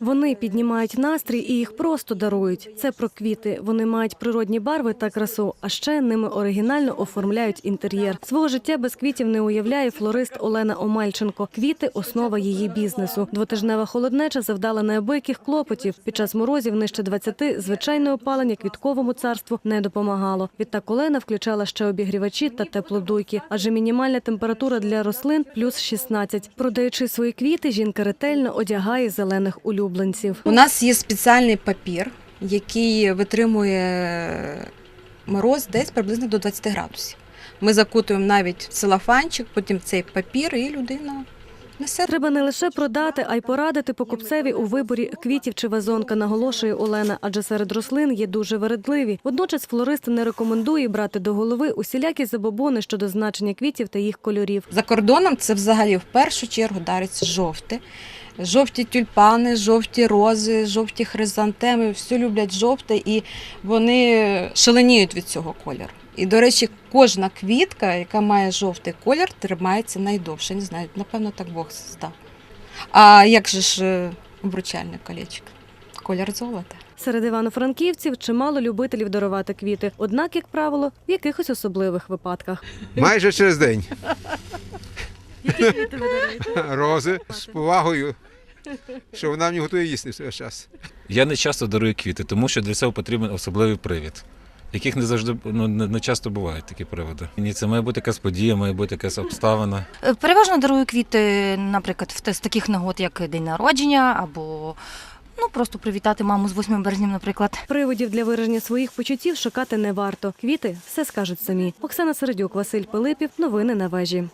Вони піднімають настрій і їх просто дарують. Це про квіти. Вони мають природні барви та красу, а ще ними оригінально оформляють інтер'єр. Свого життя без квітів не уявляє флорист Олена Омельченко. Квіти основа її бізнесу. Двотижнева холоднеча завдала неабияких клопотів. Під час морозів нижче 20 звичайне опалення квітковому царству не допомагало. Відтак Олена включала ще обігрівачі та теплодуйки, адже мінімальна температура для рослин плюс 16. Продаючи свої квіти, жінка ретельно одягає зелених улюбленців. У нас є спеціальний папір, який витримує мороз десь приблизно до 20 градусів. Ми закутуємо навіть в целофанчик, потім цей папір, і людина. Треба не лише продати, а й порадити покупцеві у виборі квітів чи вазонка, наголошує Олена, адже серед рослин є дуже вередливі. Водночас флорист не рекомендує брати до голови усілякі забобони щодо значення квітів та їх кольорів. За кордоном це взагалі в першу чергу дариться жовте. Жовті тюльпани, жовті рози, жовті хризантеми, все люблять жовте і вони шаленіють від цього кольору. І, до речі, кожна квітка, яка має жовтий колір, тримається найдовше. Не знаю, напевно, так Бог здав. А як же ж е, обручальне колечко? Колір золота. Серед івано-франківців чимало любителів дарувати квіти, однак, як правило, в якихось особливих випадках. Майже через день. Рози з повагою, що вона мені готує їсти все час. Я не часто дарую квіти, тому що для цього потрібен особливий привід, яких не завжди ну, не, не часто бувають такі приводи. Ні, це має бути якась подія, має бути якась обставина. Е, Переважно дарую квіти, наприклад, в те- з таких нагод, як день народження, або ну просто привітати маму з 8 березня, наприклад. Приводів для вираження своїх почуттів шукати не варто. Квіти все скажуть самі. Оксана Середюк, Василь Пилипів. Новини на вежі.